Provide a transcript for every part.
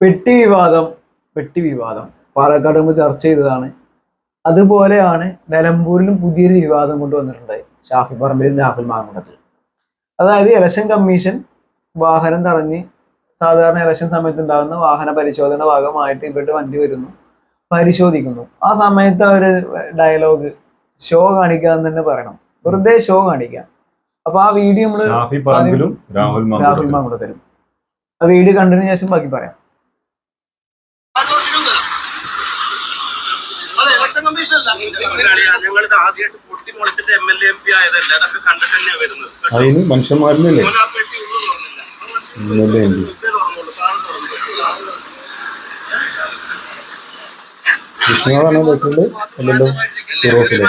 പെട്ടി വിവാദം പെട്ടി വിവാദം പാലക്കാട് മുമ്പ് ചർച്ച ചെയ്തതാണ്. അതുപോലെയാണ് നിലമ്പൂരിലും പുതിയൊരു വിവാദം കൊണ്ടുവന്നിട്ടുണ്ടായി ഷാഫി പറമ്പിലും രാഹുൽ മാങ്കുടത്തിൽ അതായത് ഇലക്ഷൻ കമ്മീഷൻ വാഹനം തടഞ്ഞ് സാധാരണ ഇലക്ഷൻ സമയത്ത് ഉണ്ടാകുന്ന വാഹന പരിശോധന ഭാഗമായിട്ട് ഇവരുടെ വണ്ടി വരുന്നു. പരിശോധിക്കുന്നു. ആ സമയത്ത് അവർ ഡയലോഗ് ഷോ കാണിക്കുക എന്ന് തന്നെ പറയണം. വെറുതെ ഷോ കാണിക്കുക അപ്പൊ ആ വീഡിയോ നമ്മൾ രാഹുൽ. മാങ്കുടത്തിലും ആ വീഡിയോ കണ്ടതിന് ശേഷം ബാക്കി പറയാം. ഇതേ മനുഷ്യന്മാരിലല്ലേ? എം എൽ കൃഷ്ണനാണോ പറ്റുള്ളത് അല്ലല്ലോ ഫിറോസിലെ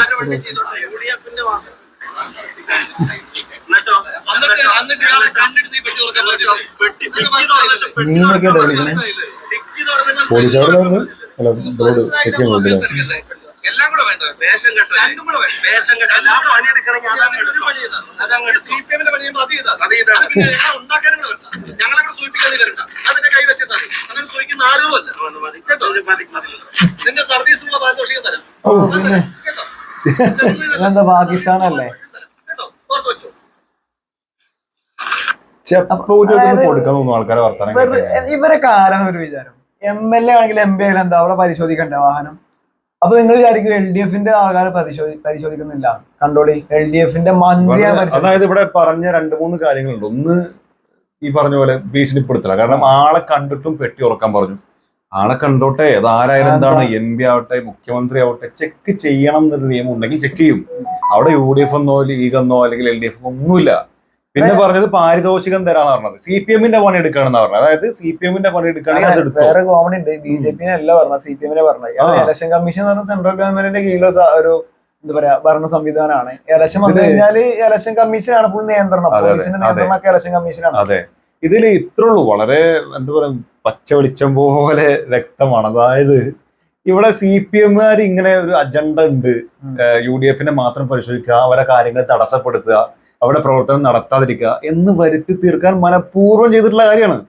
ഡിക്കി തുറന്നിട്ട് പോലീസുകാരുടെ അല്ല ബ്രോഡ് ചെക്ക് ചെയ്യാൻ എല്ലാം കൂടെ വേണ്ട. വേഷം കെട്ട രണ്ടും കൂടെ വേണ്ട. വേഷം കെട്ട. എല്ലാം പണിയെടുക്കണമെങ്കിൽ പണി അതങ്ങ് സി പി എമ്മിന്റെ പണി ചെയ്യുമ്പോൾ അത് ചെയ്താൽ അത് ചെയ്താൽ പിന്നെ ഉണ്ടാക്കാനും കൂടെ വരണ്ട ഞങ്ങളങ്ങനെ സൂചിപ്പിക്കാൻ വരണ്ട. അതിന്റെ കൈ വെച്ചിട്ടാ മതി അങ്ങനെ സൂചിക്കുന്ന ആരുമല്ല കേട്ടോ? നിന്റെ സർവീസുള്ള പാരിതോഷികം തരാം. കേട്ടോ? പാകിസ്ഥാനല്ലേ? കേട്ടോ? ഓർത്ത് വെച്ചോ. ആൾക്കാരെ വർത്തമാനം. ഇവരൊക്കെ വിചാരം. എം എൽ എ ആണെങ്കിൽ എം പി ആയാലും എന്താ? അവിടെ പരിശോധിക്കണ്ടേ വാഹനം? അപ്പൊ നിങ്ങൾ വിചാരിക്കും എൽ ഡി എഫിന്റെ ആൾക്കാരെ പരിശോധി പരിശോധിക്കുന്നില്ല. കണ്ടോളി. എൽ ഡി എഫിന്റെ മന്ത്രിയെ അതായത് ഇവിടെ പറഞ്ഞ രണ്ട് മൂന്ന് കാര്യങ്ങളുണ്ട്. ഒന്ന് ഈ പറഞ്ഞ പോലെ ഭീഷണിപ്പെടുത്തില്ല കാരണം ആളെ കണ്ടിട്ടും പെട്ടി ഉറക്കാൻ പറഞ്ഞു. ആളെ കണ്ടോട്ടെ. അത് ആരായാലും എന്താണ്? എം പി ആവട്ടെ മുഖ്യമന്ത്രി ആവട്ടെ ചെക്ക് ചെയ്യണം എന്നൊരു നിയമം ഉണ്ടെങ്കിൽ ചെക്ക് ചെയ്യും. അവിടെ യു ഡി എഫ് എന്നോ ലീഗ് എന്നോ അല്ലെങ്കിൽ എൽ ഡി എഫ് ഒന്നുമില്ല. പിന്നെ പറഞ്ഞത് പാരിതോഷികം തരാന്ന് പറഞ്ഞത്. സി പി എമ്മിന്റെ പണി എടുക്കണം പറഞ്ഞത്. അതായത് സി പി എമ്മിന്റെ പണി എടുക്കുകയാണെങ്കിൽ അത് എടുത്തോ? വേറെ കോമഡി ഉണ്ട്. ബി ജെ പിനെ അല്ല പറഞ്ഞ സി പി എമ്മിനെ പറഞ്ഞത്. ഇലക്ഷൻ കമ്മീഷൻ എന്ന് പറഞ്ഞ സെൻട്രൽ ഗവൺമെന്റിന്റെ കീഴിലുള്ള ഒരു എന്താ പറയാ ഭരണ സംവിധാനമാണ്. ഇലക്ഷൻ വന്നു കഴിഞ്ഞാൽ ഇലക്ഷൻ കമ്മീഷനാണ് ഫുൾ നിയന്ത്രണം. പോലീസിന്റെ നിയന്ത്രണം ഒക്കെ ഇലക്ഷൻ കമ്മീഷനാണ്. അതെ. ഇതിൽ ഇത്ര ഉള്ളൂ വളരെ എന്താ പറയാ പച്ച വെളിച്ചം പോലെ വ്യക്തമാണ്. അതായത് ഇവിടെ സി പി എമ്മുകാർ ഇങ്ങനെ ഒരു അജണ്ട ഉണ്ട്. യു ഡി എഫിനെ മാത്രം പരിശോധിക്കുക അവരെ കാര്യങ്ങൾ തടസ്സപ്പെടുത്തുക. അവിടെ പ്രവർത്തനം നടത്താതിരിക്കുക എന്ന് വരുത്തി തീർക്കാൻ മനഃപൂർവം ചെയ്തിട്ടുള്ള കാര്യമാണ്.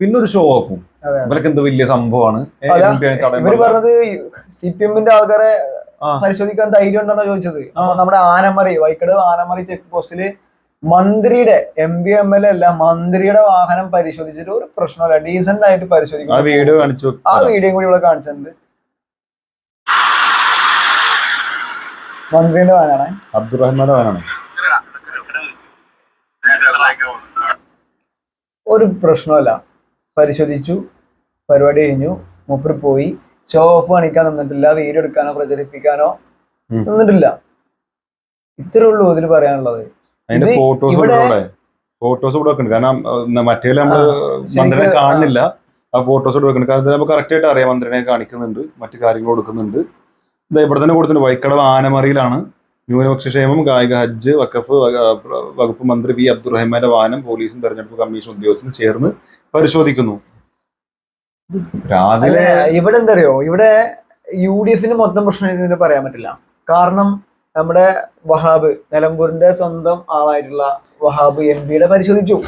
പിന്നെ ഒരു ഷോ ഓഫും. ഇവരൊക്കെ എന്ത് വലിയ സംഭവമാണ്. ഇവർ പറഞ്ഞത് സി പി എമ്മിന്റെ ആൾക്കാരെ പരിശോധിക്കാൻ ധൈര്യം ഉണ്ടെന്നാ ചോദിച്ചത് നമ്മുടെ ആനമറി വൈക്കട് ആനമറി ചെക്ക് പോസ്റ്റിൽ മന്ത്രിയുടെ എം പി എം എൽ അല്ല മന്ത്രിയുടെ വാഹനം പരിശോധിച്ചിട്ട് ഒരു പ്രശ്നമല്ല. ഡീസന്റ് ആയിട്ട് പരിശോധിക്കും. ആ വീഡിയോ കാണിച്ചു ആ വീഡിയോ കൂടി ഇവിടെ കാണിച്ചിട്ടുണ്ട്. മന്ത്രിയുടെ വാഹനമാണ്. അബ്ദുറഹ്മാന്റെ വാനാണ് ഒരു പ്രശ്നമല്ല പരിശോധിച്ചു പരിപാടി കഴിഞ്ഞു മൂപ്പര് പോയി. ഷോ ഓഫ് കാണിക്കാൻ നിന്നിട്ടില്ല വീഡിയോ എടുക്കാനോ പ്രചരിപ്പിക്കാനോ. നിന്നിട്ടില്ല. ഇത്രേ ഉള്ളൂ ഇതിൽ പറയാനുള്ളത്. അതിന്റെ ഫോട്ടോസ് ഫോട്ടോസ് ഇവിടെ വെക്കുന്നുണ്ട് കാരണം മറ്റേ നമ്മൾ മന്ത്രിനെ. കാണുന്നില്ല. ആ ഫോട്ടോസ് ഇവിടെ വെക്കുന്നുണ്ട് കാരണം നമുക്ക് കറക്റ്റ് ആയിട്ട് അറിയാം മന്ത്രിനെ കാണിക്കുന്നുണ്ട് മറ്റു കാര്യങ്ങൾ കൊടുക്കുന്നുണ്ട്. ഇവിടെ തന്നെ കൊടുത്തിട്ടുണ്ട്. വൈക്കടവ് ആനമറിയിലാണ് ന്യൂനപക്ഷ ക്ഷേമം കായിക ഹജ്ജ് വഖഫ് വക- വകുപ്പ് മന്ത്രി വി അബ്ദുറഹ്മാന്റെ വാഹനം പോലീസും തെരഞ്ഞെടുപ്പ് കമ്മീഷൻ ഉദ്യോഗസ്ഥരും ചേർന്ന് പരിശോധിക്കുന്നു. രാവിലെ ഇവിടെ എന്തറിയോ? ഇവിടെ യു ഡി എഫിന് മൊത്തം പ്രശ്നം പറയാൻ പറ്റില്ല. കാരണം നമ്മുടെ വഹാബ് നിലമ്പൂരിന്റെ സ്വന്തം ആളായിട്ടുള്ള വഹാബ് എം പിയുടെ പരിശോധിച്ചു.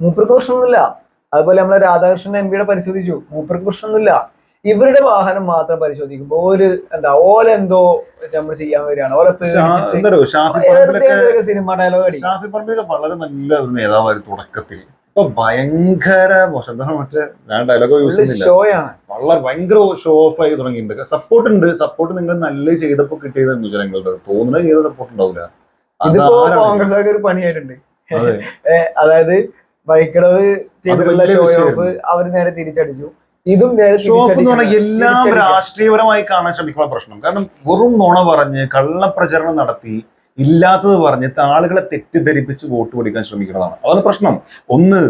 മൂപ്പർക്ക് പ്രശ്നമൊന്നുമില്ല. അതുപോലെ നമ്മളെ രാധാകൃഷ്ണൻ എം പിയുടെ പരിശോധിച്ചു. മൂപ്പർക്ക് പ്രശ്നമൊന്നുമില്ല. ഇവരുടെ വാഹനം മാത്രം പരിശോധിക്കുമ്പോൾ ഒരു എന്താ ഓലെന്തോ നമ്മൾ ചെയ്യാൻ വരികയാണ്. ഓലെ സിനിമ ഡയലോഗ് അടി ഷാഫി പറമ്പിലൊക്കെ വളരെ നല്ല ഒരു നേതാവായിരുന്നു തുടക്കത്തിൽ. ഇപ്പൊ ഭയങ്കര മോശം. എന്താണ് മറ്റേ ഞാൻ ഡയലോഗ് യൂസ് ഷോയാണ് വളരെ ഭയങ്കര ഷോ ഓഫ് ആയി തുടങ്ങിയിട്ടുണ്ട്. സപ്പോർട്ട് ഉണ്ട്. സപ്പോർട്ട് നിങ്ങൾ നല്ല ചെയ്തപ്പോ കിട്ടിയത് ജനങ്ങളുടെ തോന്നുന്നത് ചെയ്ത സപ്പോർട്ട് ഉണ്ടാവില്ല ഇതിപ്പോ കോൺഗ്രസ് ഒരു പണിയായിട്ടുണ്ട്. അതെ. അതായത് വൈക്കടവ് ചെയ്തിട്ടുള്ള ഷോ ഓഫ് അവർ അവർ നേരെ തിരിച്ചടിച്ചു. ഇതും നേരത്തെ. എല്ലാം രാഷ്ട്രീയപരമായി കാണാൻ ശ്രമിക്കുന്ന പ്രശ്നം കാരണം വെറും നുണ പറഞ്ഞ് കള്ളപ്രചരണം നടത്തി ഇല്ലാത്തത് പറഞ്ഞ് ആളുകളെ തെറ്റിദ്ധരിപ്പിച്ച് വോട്ട് പിടിക്കാൻ ശ്രമിക്കുന്നതാണ്. അതാണ് പ്രശ്നം. ഒന്ന്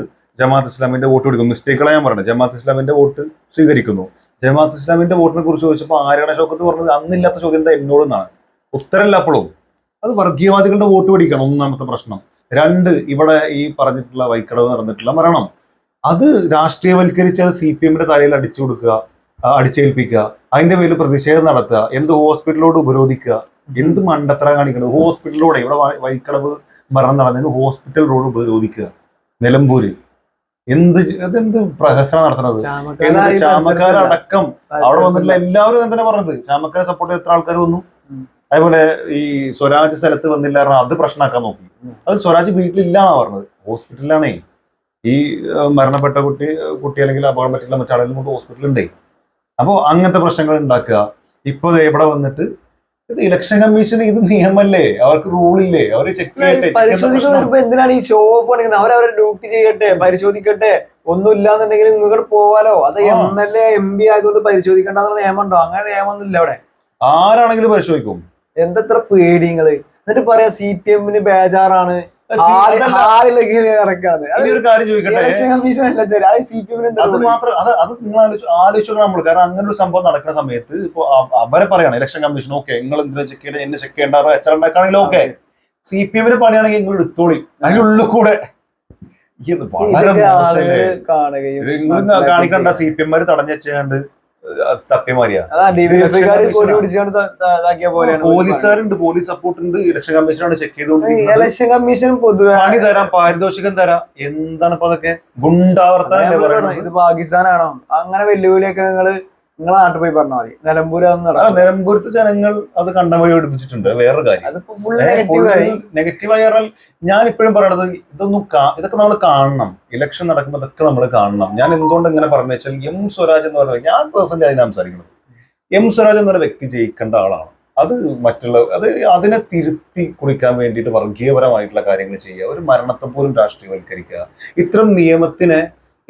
ജമാഅത്ത് ഇസ്ലാമിന്റെ വോട്ട് പിടിക്കുന്നു മിസ്റ്റേക്കുകളെ ഞാൻ പറഞ്ഞത്. ജമാഅത്ത് ഇസ്ലാമിന്റെ വോട്ട് സ്വീകരിക്കുന്നു. ജമാഅത്ത് ഇസ്ലാമിന്റെ വോട്ടിനെ കുറിച്ച് ചോദിച്ചപ്പോൾ ആരാണ് ഷോക്കത്ത് പറഞ്ഞത്? അന്നില്ലാത്ത ചോദ്യം എന്താ എന്നോടെന്നാണ്. ഉത്തരല്ല അപ്പോഴും. അത് വർഗീയവാദികളുടെ വോട്ട് പിടിക്കണം. ഒന്നാമത്തെ പ്രശ്നം. രണ്ട് ഇവിടെ ഈ പറഞ്ഞിട്ടുള്ള വൈക്കടവ് നടന്നിട്ടുള്ള മരണം. അത് രാഷ്ട്രീയവൽക്കരിച്ച് അത് സി പി എമ്മിന്റെ തലയിൽ അടിച്ചു കൊടുക്കുക അടിച്ചേൽപ്പിക്കുക അതിന്റെ പേരിൽ പ്രതിഷേധം നടത്തുക എന്ത് ഹോസ്പിറ്റലിലോട് ഉപരോധിക്കുക എന്ത് മണ്ടത്തര കാണിക്കുന്നത് ഹോസ്പിറ്റലിലൂടെ ഇവിടെ വൈക്കളവ് മരണം നടന്നതിന് ഹോസ്പിറ്റൽ റോഡ് ഉപരോധിക്കുക. നിലമ്പൂര്. എന്ത് അതെന്ത് പ്രഹസനം നടത്തുന്നത്? ഈ ചാമക്കാരടക്കം. അവിടെ വന്നിട്ടില്ല വന്നിട്ടുള്ള എല്ലാവരും എന്തിനാ പറഞ്ഞത്. ചാമക്കാരെ സപ്പോർട്ട് ചെയ്ത എത്ര ആൾക്കാർ വന്നു. അതേപോലെ ഈ സ്വരാജ് സ്ഥലത്ത് വന്നില്ല അത് പ്രശ്നമാക്കാൻ നോക്കി. അത് സ്വരാജ് വീട്ടിലില്ലാന്നാ പറഞ്ഞത്. ഹോസ്പിറ്റലിലാണേ. ഈ മരണപ്പെട്ട കുട്ടി കുട്ടി അല്ലെങ്കിൽ അപകടം പറ്റില്ല മറ്റാളെങ്കിലും കൊണ്ട് ഹോസ്പിറ്റലുണ്ടേ അപ്പോൾ അങ്ങനത്തെ പ്രശ്നങ്ങൾ ഉണ്ടാക്കുക. ഇപ്പോൾ ഇവിടെ വന്നിട്ട് ഇത് ഇലക്ഷൻ കമ്മീഷൻ ഇത് നിയമല്ലേ? അവർക്ക് റൂളില്ലേ? അവർ ചെക്ക് ചെയ്യട്ടെ ചെയ്യുന്ന എന്തിനാണ് ഈ ഷോ ഓഫ് കാണിക്കുന്നത് അവരവരുടെ ഡ്യൂട്ടി ചെയ്യട്ടെ പരിശോധിക്കട്ടെ. ഒന്നും ഇല്ലാന്നുണ്ടെങ്കിൽ നിങ്ങൾ പോവാലോ? അത്. M L A M P ആയതുകൊണ്ട് പരിശോധിക്കേണ്ടെന്ന നിയമം ഉണ്ടോ അങ്ങനെ നിയമമൊന്നുമില്ല അവിടെ. ആരാണെങ്കിലും പരിശോധിക്കും. എന്തത്ര പേടിങ്ങൾ. എന്നിട്ട് പറയാ സി പി എമ്മിന് ബേജാറാണ്. അത് മാത്രം അത് അത് നിങ്ങൾ ആലോചിച്ച് നമ്മൾ കാരണം അങ്ങനെ ഒരു സംഭവം നടക്കുന്ന സമയത്ത് ഇപ്പൊ അവരെ പറയാണ് ഇലക്ഷൻ കമ്മീഷൻ ഓക്കെ നിങ്ങൾ എന്തിനാ ചെക്ക് ചെയ്യണം? എന്നെ ചെക്ക് ചെയ്യേണ്ട എച്ച് ഉണ്ടാക്കുകയാണെങ്കിലും ഓക്കെ സി പി എമ്മിന് പണിയാണെങ്കിൽ നിങ്ങൾ എടുത്തോളി. അതിനുള്ളിൽ കൂടെ. ഇത് വളരെ കാണിക്കണ്ട. സി പി എമ്മാര് തടഞ്ഞു വെച്ചാണ്ട് പോലീസുകാരുണ്ട് പോലീസ് സപ്പോർട്ട് ഉണ്ട് ഇലക്ഷൻ കമ്മീഷനാണ് ചെക്ക് ചെയ്തുകൊണ്ടിരിക്കുന്നത്. ഇലക്ഷൻ കമ്മീഷൻ പൊതുവെ പണി തരാം പാരിതോഷികം തരാം. എന്താണ് ഇപ്പൊ അതൊക്കെ ഗുണ്ടാവർത്തനം ഇത് പാകിസ്ഥാനാണോ? അങ്ങനെ വെല്ലുവിളിയൊക്കെ നിങ്ങൾ നിങ്ങളെ നാട്ടിൽ പോയി പറഞ്ഞാൽ മതി. നിലമ്പൂരാന്ന് നിലമ്പൂരത്തെ ജനങ്ങൾ അത് കണ്ട വഴി പഠിപ്പിച്ചിട്ടുണ്ട് വേറൊരു വേറെ കാര്യം നെഗറ്റീവായി പറഞ്ഞാൽ ഞാൻ ഇപ്പോഴും പറയണത് ഇതൊന്നും ഇതൊക്കെ നമ്മൾ കാണണം. ഇലക്ഷൻ നടക്കുമ്പോൾ ഇതൊക്കെ നമ്മൾ കാണണം. ഞാൻ എന്തുകൊണ്ട് ഇങ്ങനെ പറഞ്ഞു വെച്ചാൽ എം സ്വരാജ് എന്ന് പറയുന്നത് ഞാൻ പേഴ്സണലി അതിനെ സംസാരിക്കുന്നത്. എം സ്വരാജ് എന്നൊരു വ്യക്തി ജയിക്കേണ്ട ആളാണ്. അത് മറ്റുള്ള അത് അതിനെ തിരുത്തി കുളിക്കാൻ വേണ്ടിയിട്ട് വർഗീയപരമായിട്ടുള്ള കാര്യങ്ങൾ ചെയ്യുക. ഒരു മരണത്തെ പോലും രാഷ്ട്രീയവൽക്കരിക്കുക. ഇത്തരം നിയമത്തിനെ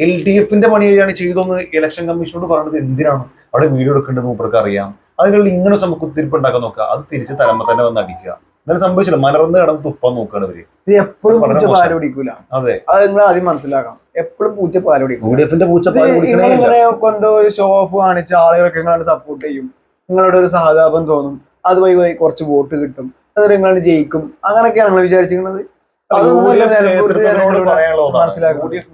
എൽ ഡി എഫിന്റെ പണി കഴിയാണ് ചെയ്തതെന്ന് ഇലക്ഷൻ കമ്മീഷനോട് പറഞ്ഞത് എന്തിനാണ്? അവിടെ വീഡിയോ എടുക്കേണ്ടത് മൂപ്പർക്ക് അറിയാം. അതിനുള്ള ഇങ്ങനെ നമുക്ക് കുത്തിരിപ്പ് ഉണ്ടാക്കാൻ നോക്കുക. അത് തിരിച്ച് തലമ്പ തന്നെ വന്ന് അടിക്കുക. എന്നാലും സംഭവിച്ചില്ല. മലർന്ന് കിടന്ന് തുപ്പാൻ നോക്കുകയാണ് ഇവർ. ഇത് എപ്പോഴും പൂച്ച. പാൽ അതെ. അത് നിങ്ങൾ ആദ്യം മനസ്സിലാക്കാം എപ്പോഴും പൂച്ച പാൽ പിടിക്കും യു ഡി എഫിന്റെ പൂച്ചപ്പാൽ കുടിക്കണേ എന്തോ ഷോ ഓഫ് കാണിച്ച ആളുകളൊക്കെ നിങ്ങളെ സപ്പോർട്ട് ചെയ്യും. നിങ്ങളുടെ ഒരു സഹതാപം തോന്നും. അതുവഴി വഴി കുറച്ച് വോട്ട് കിട്ടും. അത് നിങ്ങൾ ജയിക്കും. അങ്ങനെയൊക്കെയാണ് നിങ്ങൾ വിചാരിച്ചിരിക്കുന്നത്?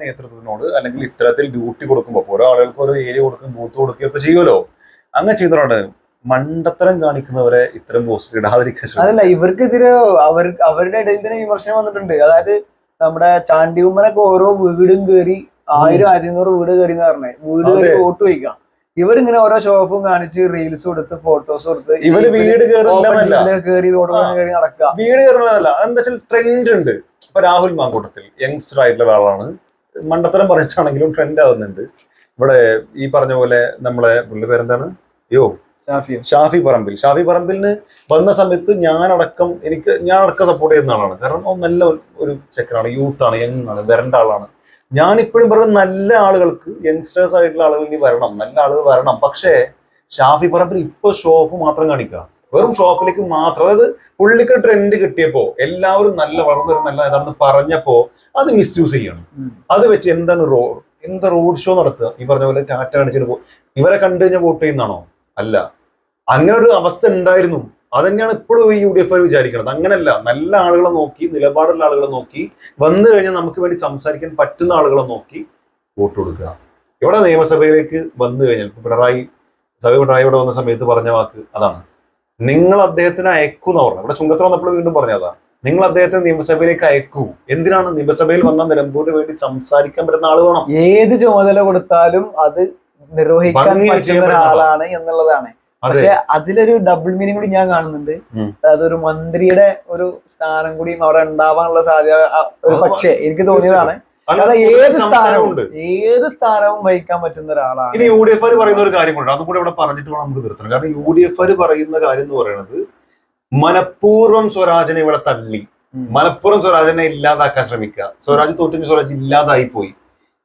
നേതൃത്വത്തിനോട് അല്ലെങ്കിൽ ഇത്തരത്തിൽ ഡ്യൂട്ടി കൊടുക്കുമ്പോൾ ഓരോ ആളുകൾക്ക് ഓരോ ഏരിയ കൊടുക്കും ബൂത്ത് കൊടുക്കുകയൊക്കെ ചെയ്യുമല്ലോ. അങ്ങനെ ചെയ്തതാണ് മണ്ടത്തരം കാണിക്കുന്നവരെ ഇത്തരം പോസ്റ്റ് ഇടാതിരിക്കാൻ. അതല്ല ഇവർക്കെതിരെ അവർ അവരുടെ ഇടയിൽ തന്നെ വിമർശനം വന്നിട്ടുണ്ട്. അതായത് നമ്മുടെ ചാണ്ടിയുമ്മനൊക്കെ ഓരോ വീടും കയറി ആയിരം ആയിരത്തി അഞ്ഞൂറ് വീട് കയറി എന്ന് പറഞ്ഞേ. വീട് കയറി വോട്ട് വയ്ക്കാം ഇവരിങ്ങനെ ഓരോ ഷോപ്പും കാണിച്ച് റീൽസ് കൊടുത്ത് ഫോട്ടോസ് കൊടുത്ത് ഇവർ വീട് കയറി നടക്കുക. വീട് കയറുന്നതല്ല എന്താ വെച്ചാൽ ട്രെൻഡ് ഉണ്ട്. ഇപ്പൊ രാഹുൽ മാങ്കൂട്ടത്തിൽ യങ്സ്റ്റർ ആയിട്ടുള്ള ഒരാളാണ്. മണ്ടത്തരം പറഞ്ഞാണെങ്കിലും ട്രെൻഡ് ആവുന്നുണ്ട്. ഇവിടെ ഈ പറഞ്ഞ പോലെ നമ്മളെ പുള്ളി പേരെന്താണ്? യോ ഷാഫി ഷാഫി പറമ്പിൽ. ഷാഫി പറമ്പിലിന് വന്ന സമയത്ത് ഞാനടക്കം എനിക്ക് ഞാൻ അടക്കം സപ്പോർട്ട് ചെയ്യുന്ന ആളാണ്. കാരണം നല്ല ഒരു ചെക്കനാണ് യൂത്താണ് ആണ് യങ് ആണ് വരേണ്ട ആളാണ്. ഞാൻ ഇപ്പോഴും പറയുന്നത് നല്ല ആളുകൾക്ക് യങ്സ്റ്റേഴ്സ് ആയിട്ടുള്ള ആളുകൾ ഇനി വരണം. നല്ല ആളുകൾ വരണം. പക്ഷേ ഷാഫി പറമ്പിൽ ഇപ്പൊ ഷോപ്പ് മാത്രം കാണിക്കുക. വെറും ഷോപ്പിലേക്ക് മാത്രം. അതായത് പുള്ളിക്ക് ട്രെൻഡ് കിട്ടിയപ്പോ എല്ലാവരും നല്ല വളർന്നു നല്ല ഇതാണെന്ന് പറഞ്ഞപ്പോ അത് മിസ്യൂസ് ചെയ്യണം. അത് വെച്ച് എന്താണ് റോഡ് എന്താ റോഡ് ഷോ നടത്തുക? ഈ പറഞ്ഞ പോലെ ടാറ്റ കാണിച്ചിട്ട് പോ ഇവരെ കണ്ടു കഴിഞ്ഞാൽ വോട്ട് ചെയ്യുന്നതാണോ? അല്ല. അങ്ങനെ ഒരു അവസ്ഥ ഉണ്ടായിരുന്നു. അതന്നെയാണ് ഇപ്പോഴും ഈ യു ഡി എഫ് വിചാരിക്കുന്നത് അങ്ങനല്ല. നല്ല ആളുകളെ നോക്കി നിലപാടുള്ള ആളുകളെ നോക്കി വന്നു കഴിഞ്ഞാൽ നമുക്ക് വേണ്ടി സംസാരിക്കാൻ പറ്റുന്ന ആളുകളെ നോക്കി വോട്ട് കൊടുക്കുക. ഇവിടെ നിയമസഭയിലേക്ക് വന്നു കഴിഞ്ഞാൽ പിണറായി സഭ പിണറായി ഇവിടെ വന്ന സമയത്ത് പറഞ്ഞ വാക്ക് അതാണ്. നിങ്ങൾ അദ്ദേഹത്തിന് അയക്കൂ എന്ന് പറഞ്ഞു ഇവിടെ ചുങ്കത്ര വന്നപ്പോൾ വീണ്ടും പറഞ്ഞതാ നിങ്ങൾ അദ്ദേഹത്തെ നിയമസഭയിലേക്ക് അയക്കൂ. എന്തിനാണ് നിയമസഭയിൽ വന്ന നിലമ്പൂരിന് വേണ്ടി സംസാരിക്കാൻ പറ്റുന്ന ആൾ വേണം? ഏത് ചുമതല കൊടുത്താലും അത് നിർവഹിക്കാൻ പറ്റുന്ന. ഒരാളാണ് എന്നുള്ളതാണ്. പക്ഷെ അതിലൊരു ഡബിൾ മീനിങ് കൂടി ഞാൻ കാണുന്നുണ്ട്. അതൊരു അതായത് ഒരു മന്ത്രിയുടെ ഒരു സ്ഥാനം കൂടിയും അവിടെ ഉണ്ടാവാനുള്ള സാധ്യത ഒരു പക്ഷേ എനിക്ക് തോന്നിയതാണ്. ഏത് സ്ഥാനവും ഏത് സ്ഥാനവും വഹിക്കാൻ പറ്റുന്ന ഒരാളാണ്. ഇനി യു ഡി എഫ് പറയുന്ന ഒരു കാര്യമുണ്ട് അതും കൂടെ ഇവിടെ പറഞ്ഞിട്ട് വേണം നമുക്ക് നിർത്തണം. കാരണം യു ഡി എഫ് പറയുന്ന കാര്യം എന്ന് പറയുന്നത് മനഃപൂർവം സ്വരാജിനെ ഇവിടെ തള്ളി. മലപ്പുറം സ്വരാജിനെ ഇല്ലാതാക്കാൻ ശ്രമിക്കുക. സ്വരാജ് തോറ്റിന് സ്വരാജ് ഇല്ലാതായി പോയി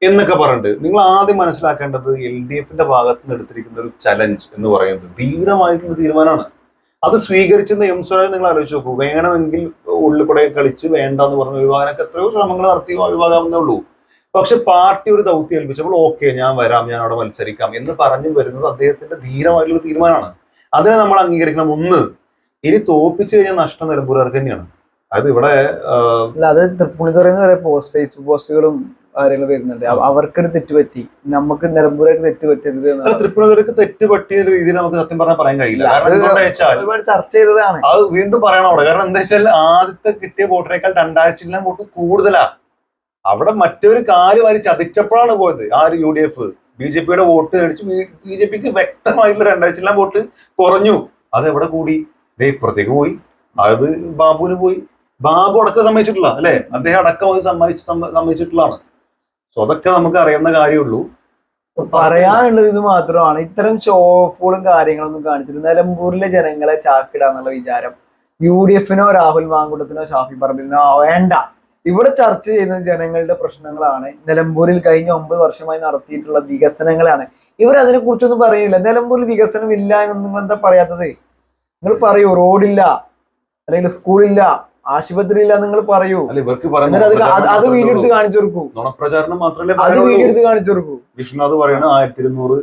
എന്നൊക്കെ പറഞ്ഞിട്ട് നിങ്ങൾ ആദ്യം മനസ്സിലാക്കേണ്ടത് എൽ ഡി എഫിന്റെ ഭാഗത്ത് നിന്ന് എടുത്തിരിക്കുന്ന ഒരു ചലഞ്ച് എന്ന് പറയുന്നത് ധീരമായിട്ടുള്ള തീരുമാനമാണ്. അത് സ്വീകരിച്ചെന്ന് എം സ്വരാജ് നിങ്ങൾ ആലോചിച്ച് നോക്കൂ. വേണമെങ്കിൽ ഉള്ളിൽ കൂടെ കളിച്ച് വേണ്ട എന്ന് പറഞ്ഞ ഒഴിവാകാനൊക്കെ എത്രയോ ശ്രമങ്ങൾ നടത്തി ഒഴിവാകാവുന്നേ ഉള്ളൂ. പക്ഷെ പാർട്ടി ഒരു ദൗത്യം ഏൽപ്പിച്ചപ്പോൾ ഓക്കെ ഞാൻ വരാം ഞാൻ അവിടെ മത്സരിക്കാം എന്ന് പറഞ്ഞു വരുന്നത് അദ്ദേഹത്തിന്റെ ധീരമായിട്ടുള്ള തീരുമാനമാണ്. അതിനെ നമ്മൾ അംഗീകരിക്കണം. ഒന്ന് ഇനി തോപ്പിച്ചു കഴിഞ്ഞാൽ നഷ്ടം നിലമ്പൂരുകാർക്ക് തന്നെയാണ്. അത് ഇവിടെ അത് തൃപ്പൂണിത്തുറന്ന് വരെ പോസ്റ്റ് ഫേസ്ബുക്ക് പോസ്റ്റുകളും കാര്യങ്ങളും വരുന്നുണ്ട്. അവ- അവർക്കൊരു തെറ്റ് പറ്റി നമുക്ക് നിലമ്പൂരേക്ക് തെറ്റ് പറ്റരുത് തൃപ്പൂണിത്തുറക്ക് തെറ്റ് പറ്റിയ രീതിയിൽ നമുക്ക് സത്യം പറഞ്ഞാൽ പറയാൻ കഴിയില്ല. ഒരുപാട് ചർച്ച ചെയ്തതാണ്. അത് വീണ്ടും പറയണം അവിടെ. കാരണം എന്താ വെച്ചാൽ ആദ്യത്തെ കിട്ടിയ വോട്ടിനേക്കാൾ രണ്ടാഴ്ചയിലും വോട്ട് കൂടുതലാ. അവിടെ മറ്റൊരു കാൽ വാരി ചതിച്ചപ്പോഴാണ് പോയത് ആര് U D F. B J പിയുടെ വോട്ട് മേടിച്ച് ബി ജെ പിക്ക് വ്യക്തമായിട്ടുള്ള രണ്ടാഴ്ച വോട്ട് കുറഞ്ഞു. അത് എവിടെ കൂടി? ദേ ഇപ്പുറത്തേക്ക് പോയി. അത് ബാബുവിന് പോയി. ബാബു അടക്കം സമ്മതിച്ചിട്ടില്ല അല്ലെ? അദ്ദേഹം അടക്കം അത് സമ്മതിച്ച് സമ്മതിച്ചിട്ടുള്ളതാണ്. സോ അതൊക്കെ നമുക്ക് അറിയുന്ന കാര്യമുള്ളൂ. പറയാനുള്ളത് ഇത് മാത്രമാണ്. ഇത്തരം ഷോഫുകളും കാര്യങ്ങളൊന്നും കാണിച്ചിട്ട് നിലമ്പൂരിലെ ജനങ്ങളെ ചാക്കിടാന്നുള്ള വിചാരം. യു ഡി എഫിനോ രാഹുൽ മാങ്കുട്ടത്തിനോ ഷാഫി പറമ്പിലിനോ വേണ്ട. ഇവിടെ ചർച്ച ചെയ്യുന്ന ജനങ്ങളുടെ പ്രശ്നങ്ങളാണ്. നിലമ്പൂരിൽ കഴിഞ്ഞ ഒമ്പത് വർഷമായി നടത്തിയിട്ടുള്ള വികസനങ്ങളാണ്. ഇവർ അതിനെ കുറിച്ചൊന്നും പറയുന്നില്ല. നിലമ്പൂരിൽ വികസനം ഇല്ല എന്ന് നിങ്ങൾ എന്താ പറയാത്തത്? നിങ്ങൾ പറയൂ റോഡില്ല അല്ലെങ്കിൽ സ്കൂളില്ല ആശുപത്രി ഇല്ല നിങ്ങൾ പറയൂ. അല്ല ഇവർക്ക് അത് വീഡിയോ എടുത്ത് കാണിച്ചു കൊടുക്കൂ. നുണപ്രചാരണം മാത്രമല്ലേ അത് വീഡിയോ എടുത്ത് കാണിച്ചു കൊടുക്കൂ. വിഷ്ണുനാഥ് പറയണ ആയിരത്തി ഇരുന്നൂറ്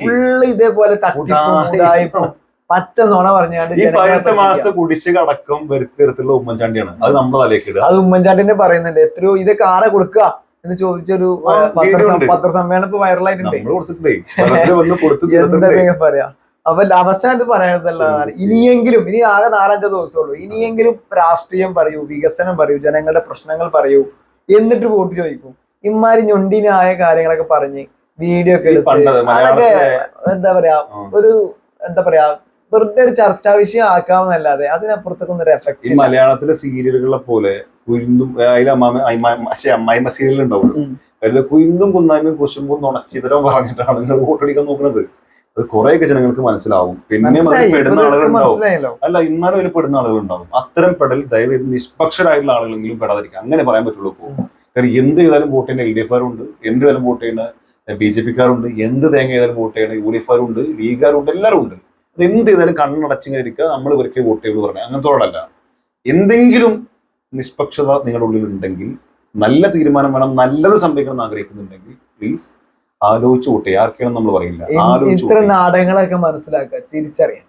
ഫുള്ള് ഇതേപോലെ തട്ടിപ്പും പച്ച നുണ പറഞ്ഞാണ്ട് ഈ പതിനെട്ട്. മാസത്തെ കുടിശ്ശിക അടക്കം വരുത്തരത്തിലുള്ള ഉമ്മൻചാണ്ടിയാണ്. അത് നമ്മുടെ തലേക്ക് അത് ഉമ്മൻചാണ്ടിന്റെ പറയുന്നുണ്ട്. എത്രയോ ഇതൊക്കെ ആരെ കൊടുക്കുക എന്ന് ചോദിച്ചൊരു. പത്രസമ്മേളനം ഇപ്പൊ വൈറലായിട്ടുണ്ട് പറയാ? അപ്പൊ അവസാനത്ത് പറയാനുള്ളതാണ് ഇനിയെങ്കിലും ഇനി ആകെ നാലഞ്ചോ ദിവസമുള്ളൂ ഇനിയെങ്കിലും രാഷ്ട്രീയം പറയൂ വികസനം പറയൂ ജനങ്ങളുടെ പ്രശ്നങ്ങൾ പറയൂ എന്നിട്ട് വോട്ട് ചോദിക്കും. ഇമാരി ഞൊണ്ടിനായ കാര്യങ്ങളൊക്കെ പറഞ്ഞ് വീഡിയോ ഒക്കെ അതൊക്കെ എന്താ പറയാ ഒരു എന്താ പറയാ വെറുതെ ഒരു ചർച്ചാ വിഷയം ആക്കാമെന്നല്ലാതെ അതിനപ്പുറത്തേക്കൊന്നും ഒരു എഫക്ട് ഈ മലയാളത്തിലെ സീരിയലുകളെ പോലെ കുരുന്നും അതിൽ പക്ഷേ അമ്മായിമ്മ സീരിയൽ ഉണ്ടാവുള്ളൂ. അതിൽ കുയിന്തും കുന്നായ്മയും കുശുമ്പും നുണച്ചിതരം പറഞ്ഞിട്ടാണ് നിങ്ങൾ വോട്ടടിക്കാൻ നോക്കുന്നത് അത് കുറെയൊക്കെ ജനങ്ങൾക്ക് മനസ്സിലാവും. പിന്നെ പെടുന്ന ആളുകളുണ്ടാവും അല്ല ഇന്നാലും അതിൽ പെടുന്ന ആളുകളുണ്ടാവും അത്തരം പെടൽ ദയവേത് നിഷ്പക്ഷരായിട്ടുള്ള ആളുകളെങ്കിലും പെടാതിരിക്കുക. അങ്ങനെ പറയാൻ പറ്റുള്ളൂ ഇപ്പോൾ കാരണം എന്ത് ചെയ്താലും വോട്ട് ചെയ്യുന്ന എൽ ഡി എഫുകാരുണ്ട് എന്ത് ചെയ്താലും വോട്ട് ചെയ്യുന്ന ബി ജെ പിക്കാരുണ്ട് എന്ത് തേങ്ങ ചെയ്താലും വോട്ട് ചെയ്യുന്ന യു ഡി എഫുകാരുണ്ട് ലീഗുകാരുണ്ട്. എല്ലാവരും ഉണ്ട് അത് എന്ത് ചെയ്താലും കണ്ണടച്ചിങ്ങനെ ഇരിക്കുക നമ്മൾ ഇവർക്ക് വോട്ട് ചെയ്യുമെന്ന് പറഞ്ഞാൽ. അങ്ങനത്തോടല്ല. എന്തെങ്കിലും നിഷ്പക്ഷത നിങ്ങളുടെ ഉള്ളിൽ ഉണ്ടെങ്കിൽ നല്ല തീരുമാനം വേണം നല്ലത് സംഭവിക്കണം എന്ന് ആഗ്രഹിക്കുന്നുണ്ടെങ്കിൽ പ്ലീസ് ആലോചിച്ച് കൂട്ടെ ആർക്കെയാണെന്ന് ആർക്കാണെന്ന് നമ്മൾ പറയില്ല ചെയ്യുക. നാടകങ്ങളൊക്കെ മനസ്സിലാക്കുക തിരിച്ചറിയാം